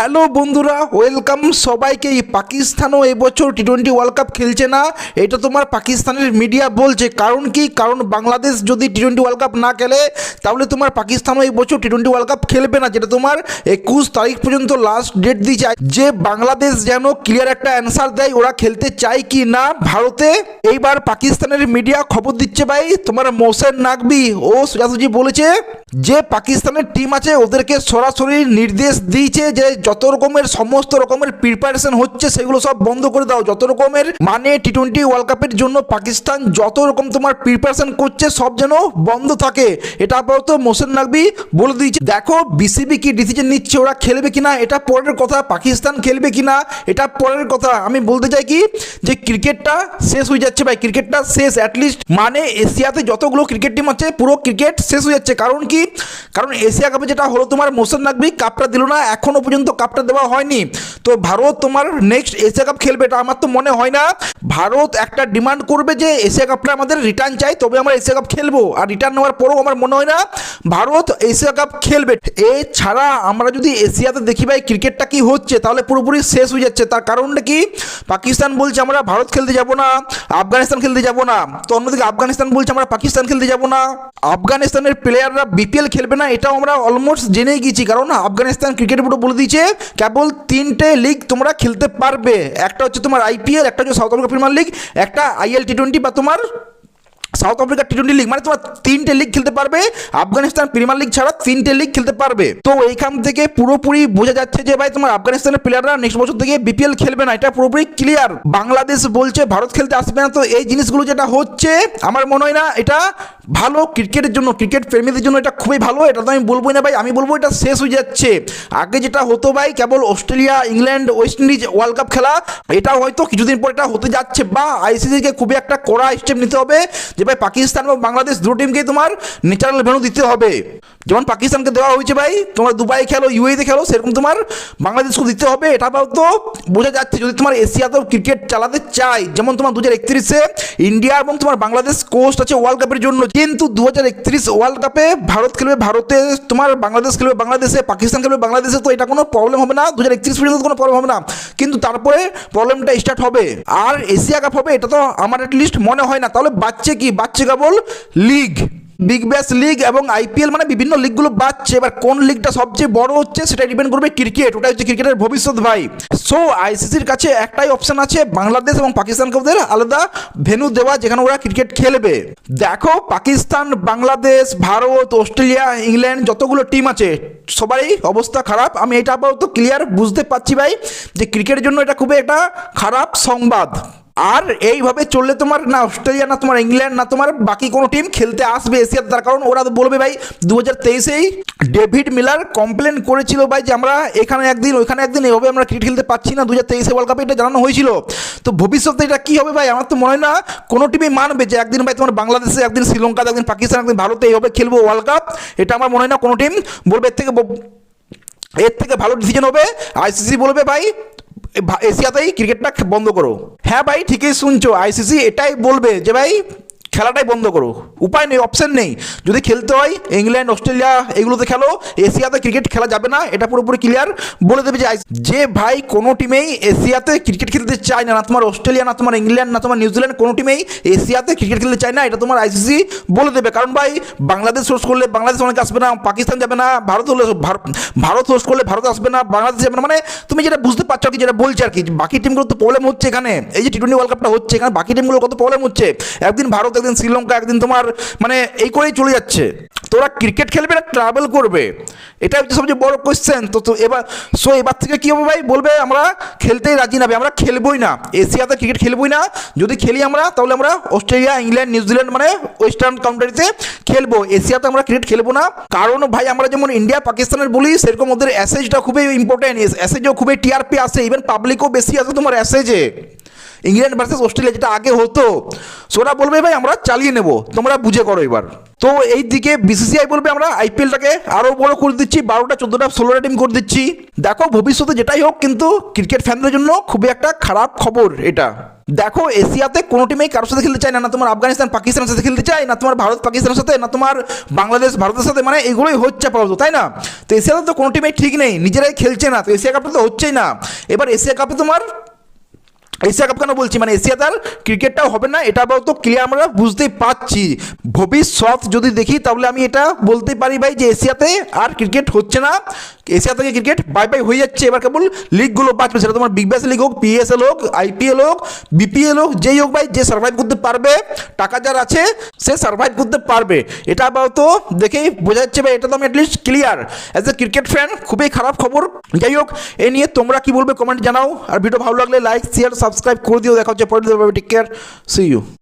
Hello বন্ধুরা welcome সবাইকে। পাকিস্তানও এবছর টি টোয়েন্টি ওয়ার্ল্ড কাপ খেলছে না। এটা তোমার পাকিস্তানের মিডিয়া বলছে। কারণ কি? কারণ বাংলাদেশ যদি টি টোয়েন্টি ওয়ার্ল্ড কাপ না খেলে, তাহলে তোমার পাকিস্তানও এই বছর টি টোয়েন্টি ওয়ার্ল্ড কাপ খেলবে না, যেটা তোমার একুশ তারিখ পর্যন্ত লাস্ট ডেট দিয়েছে যে বাংলাদেশ যেন ক্লিয়ার একটা অ্যান্সার দেয়, ওরা খেলতে চায় কি না? ভারতে এইবার পাকিস্তানের মিডিয়া খবর দিচ্ছে ভাই, তোমার মোসেন নাকবি ও সোজাসুজি বলেছে যে, পাকিস্তানের টিম আছে, ওদেরকে সরাসরি নির্দেশ দিয়েছে যে যত রকমের সমস্ত রকমের প্রিপারেশন হচ্ছে, সেগুলো সব বন্ধ করে দাও। যত রকমের মানে টি টোয়েন্টি ওয়ার্ল্ড কাপের জন্য পাকিস্তান যত রকম তোমার প্রিপারেশন করছে, সব যেন বন্ধ থাকে। এটা আপাতত মোসেন নাকবি বলে দিয়েছে। দেখো বিসিবি কি ডিসিশন নিচ্ছে, ওরা খেলবে কিনা, এটা পরের কথা, পাকিস্তান খেলবে কিনা, এটা পরের কথা। আমি বলতে চাই কি, যে ক্রিকেটটা শেষ হয়ে যাচ্ছে ভাই ক্রিকেটটা শেষ অ্যাটলিস্ট মানে এশিয়াতে যতগুলো ক্রিকেট টিম আছে, পুরো ক্রিকেট শেষ হয়ে যাচ্ছে। কারণ কি? কারণ এশিয়া কাপে যেটা হলো তোমার মোসেন নাকবি কাপটা দিল না, এখনও পর্যন্ত কাপটা দেওয়া হয়নি। তো ভারত তোমার নেক্সট এশিয়া কাপ খেলবে, এটা আমার তো মনে হয় না। ভারত একটা ডিমান্ড করবে যে এশিয়া কাপটা আমাদের রিটার্ন চাই, তবে আমরা এশিয়া কাপ খেলব। আর রিটার্ন নেওয়ার পরেও আমার মনে হয় না, ভারত এশিয়া কাপ খেলবে। এছাড়া আমরা যদি এশিয়াতে দেখি ভাই, ক্রিকেটটা কি হচ্ছে, তাহলে পুরোপুরি শেষ হয়ে যাচ্ছে। তার কারণটা কি? পাকিস্তান বলছে আমরা ভারত খেলতে যাব না, আফগানিস্তান খেলতে যাব না। তো অন্যদিকে আফগানিস্তান বলছে আমরা পাকিস্তান খেলতে যাব না। আফগানিস্তানের প্লেয়াররা বিপিএল খেলবে না, এটাও আমরা অলমোস্ট জেনেই গেছি কারণ আফগানিস্তান ক্রিকেট বোর্ড বলে দিয়েছে কেবল তিনটে লিগ তোমরা খেলতে পারবে। একটা হচ্ছে তোমার আইপিএল একটা হচ্ছে সাউথ আফ্রিকা প্রিমিয়ার লিগ একটা আইএল টি টোয়েন্টি বা তোমার South Africa T twenty league মানে তোমার তিনটে লিগ খেলতে পারবে, আফগানিস্তান প্রিমিয়ার লিগ ছাড়া তিনটে লিগ খেলতে পারবে। তো এইখান থেকে পুরোপুরি বোঝা যাচ্ছে যে ভাই, তোমার আফগানিস্তানের প্লেয়াররা নেক্সট বছর থেকে বিপিএল খেলবে না, এটা পুরোপুরি ক্লিয়ার বাংলাদেশ বলছে, ভারত খেলতে আসবে না। তো এই জিনিসগুলো যেটা হচ্ছে, আমার মনে হয় না এটা ভালো ক্রিকেটের জন্য, ক্রিকেট প্রেমীদের জন্য এটা খুবই ভালো, এটা তো আমি বলবোই না ভাই, আমি বলব এটা শেষ হয়ে যাচ্ছে। আগে যেটা হতো ভাই, কেবল Australia, England, West Indies World Cup খেলা, এটা হয়তো কিছুদিন পর এটা হতে যাচ্ছে। বা আইসিসিকে খুবই একটা কড়া স্টেপ নিতে হবে, যে ভাই পাকিস্তান এবং বাংলাদেশ দুটো টিমকেই তোমার ন্যাচারাল ভেনু দিতে হবে। যেমন পাকিস্তানকে দেওয়া হয়েছে ভাই, তোমার দুবাই খেলো ইউএতে খেলো, সেরকম তোমার বাংলাদেশকে দিতে হবে। এটা তো বোঝা যাচ্ছে, যদি তোমার এশিয়াতেও ক্রিকেট চালাতে চাই যেমন তোমার দু হাজার একত্রিশে ইন্ডিয়া এবং তোমার বাংলাদেশ কোস্ট আছে ওয়ার্ল্ড কাপের জন্য কিন্তু দু হাজার একত্রিশ ওয়ার্ল্ড কাপে ভারত খেলবে ভারতে, তোমার বাংলাদেশ খেলবে বাংলাদেশে, পাকিস্তান খেলবে বাংলাদেশে, তো এটা কোনো প্রবলেম হবে না। দু হাজার একত্রিশ পর্যন্ত কোনো প্রবলেম হবে না। কিন্তু তারপরে প্রবলেমটা স্টার্ট হবে। আর এশিয়া কাপ হবে, এটা তো আমার অ্যাটলিস্ট মনে হয় না। তাহলে বাচ্চে কি? বাচ্চে কেবল লিগ বিগ ব্যাশ লিগ এবং আইপিএল মানে বিভিন্ন লিগগুলো বাড়ছে। এবার কোন লিগটা সবচেয়ে বড় হচ্ছে সেটা ডিপেন্ড করবে ক্রিকেট ওটা হচ্ছে ক্রিকেটের ভবিষ্যৎ ভাই। সো আইসিসির কাছে একটাই অপশন আছে বাংলাদেশ এবং পাকিস্তানকে ওদের আলাদা ভেন্যু দেওয়া, যেখানে ওরা ক্রিকেট খেলবে। দেখো, পাকিস্তান, বাংলাদেশ, ভারত, অস্ট্রেলিয়া, ইংল্যান্ড যতগুলো টিম আছে, সবারই অবস্থা খারাপ। আমি এটা আপাতত ক্লিয়ার বুঝতে পারছি ভাই যে ক্রিকেটের জন্য এটা খুবই একটা খারাপ সংবাদ। আর এইভাবে চললে তোমার না অস্ট্রেলিয়া, না তোমার ইংল্যান্ড, না তোমার বাকি কোনো টিম খেলতে আসবে এশিয়াতে তার কারণ ওরা বলবে ভাই দু হাজার তেইশেই ডেভিড মিলার কমপ্লেন করেছিল ভাই যে আমরা এখানে একদিন, ওইখানে একদিন এভাবে আমরা ক্রিকেট খেলতে পারছি না। দু হাজার তেইশে ওয়ার্ল্ড কাপে এটা জানানো হয়েছিল। তো ভবিষ্যতে এটা কী হবে ভাই? আমার তো মনে হয় না কোনো টিমই মানবে যে একদিন ভাই তোমার বাংলাদেশে, একদিন শ্রীলঙ্কাতে একদিন পাকিস্তান, একদিন ভারতে এইভাবে খেলব ওয়ার্ল্ড কাপ এটা আমার মনে হয় না কোনো টিম বলবে এর থেকে এর থেকে ভালো ডিসিশন হবে। আইসিসি বলবে ভাই এশিয়াতেই ক্রিকেটটা বন্ধ করো। হ্যাঁ ভাই ঠিকই শুনছো। আইসিসি এটাই বলবে যে ভাই খেলাটাই বন্ধ করো। উপায় নেই অপশন নেই। যদি খেলতে হয়, ইংল্যান্ড, অস্ট্রেলিয়া, এগুলোতে খেলো, এশিয়াতে ক্রিকেট খেলা যাবে না, এটা পুরোপুরি ক্লিয়ার বলে দেবে যে যে ভাই কোনো টিমেই এশিয়াতে ক্রিকেট খেলতে চায় না না তোমার অস্ট্রেলিয়া, না তোমার ইংল্যান্ড, না তোমার নিউজিল্যান্ড কোনো টিমেই এশিয়াতে ক্রিকেট খেলতে চায় না, এটা তোমার আইসিসি বলে দেবে। কারণ ভাই, বাংলাদেশ হোস্ট করলে বাংলাদেশ অনেক আসবে না, পাকিস্তান যাবে না, ভারত হলে ভার- ভারত সোর্স করলে ভারত আসবে না, বাংলাদেশ যাবে না। মানে তুমি যেটা বুঝতে পারছ আর কি, যেটা বলছে আর কি, বাকি টিমগুলো তো প্রবলেম হচ্ছে এখানে। এই যে টি টোয়েন্টি ওয়ার্ল্ড কাপটা হচ্ছে এখানে, বাকি টিমগুলো কত প্রবলেম হচ্ছে? একদিন ভারত একদিন শ্রীলঙ্কা, একদিন তোমার মানে এই করেই চলে যাচ্ছে। তোরা ক্রিকেট খেলবে না ট্রাভেল করবে। এটা হচ্ছে সবচেয়ে বড় কোয়েশ্চেন তো তো এবার সো এবার থেকে কী হবে ভাই? বলবে আমরা খেলতেই রাজি না আমরা খেলবই না। এশিয়াতে ক্রিকেট খেলবই না। যদি খেলি আমরা, তাহলে আমরা অস্ট্রেলিয়া, ইংল্যান্ড নিউজিল্যান্ড মানে ওয়েস্টার্ন কান্ট্রিতে খেলব। এশিয়াতে আমরা ক্রিকেট খেলব না। কারণ ভাই, আমরা যেমন ইন্ডিয়া, পাকিস্তানের বলি, সেরকম ওদের অ্যাসেজটা খুবই ইম্পর্টেন্ট অ্যাসেজও খুবই টিআরপি আসে ইভেন পাবলিকও বেশি আছে তোমার অ্যাসেজে ইংল্যান্ড ভার্সেস অস্ট্রেলিয়া যেটা আগে হতো সোরা বলবে, ভাই, আমরা চালিয়ে নেব। তোমরা বুঝে করো এবার। তো এই দিকে বিসিসিআই বলবে, আমরা আইপিএলটাকে আরও বড় করে দিচ্ছি, বারোটা, চোদ্দোটা, ষোলোটা টিম করে দিচ্ছি। দেখো, ভবিষ্যতে যেটাই হোক, কিন্তু ক্রিকেট ফ্যানদের জন্য খুবই একটা খারাপ খবর এটা। দেখো, এশিয়াতে কোনো টিমেই কারোর সাথে খেলতে চায় না না তোমার আফগানিস্তান, পাকিস্তানের সাথে খেলতে চায়, না তোমার ভারত, পাকিস্তানের সাথে, না তোমার বাংলাদেশ, ভারতের সাথে মানে এগুলোই হচ্ছে আপাতত তাই না? তো এশিয়াতে তো কোনো টিমেই ঠিক নেই, নিজেরাই খেলছে না, তো এশিয়া কাপটা তো হচ্ছেই না। এবার এশিয়া কাপে তোমার এশিয়া কাপ কেন বলছি? মানে এশিয়াতে আর ক্রিকেটটাও হবে না, এটা তো ক্লিয়ার আমরা বুঝতেই পারছি। ভবিষ্যৎ যদি দেখি, তাহলে আমি এটা বলতে পারি ভাই যে এশিয়াতে আর ক্রিকেট হচ্ছে না। এশিয়া থেকে ক্রিকেট বাই বাই হয়ে যাচ্ছে। এবার কেবল লিগগুলো বাঁচবে, সেটা তোমার বিগ ব্যাস লিগ হোক পিএসএল হোক আইপিএল হোক বিপিএল হোক, যেই হোক ভাই, যে সার্ভাইভ করতে পারবে, টাকা যার আছে, সে সার্ভাইভ করতে পারবে। এটা আপাতত দেখেই বোঝা যাচ্ছে ভাই, এটা তো আমি at least clear as a cricket fan খুবই খারাপ খবর। যাই হোক, এ নিয়ে তোমরা কি বলবে কমেন্ট জানাও। আর ভিডিও ভালো লাগলে লাইক শেয়ার সাবস্ক্রাইব করে দিও দেখা হচ্ছে পরের টেক কেয়ার সি ইউ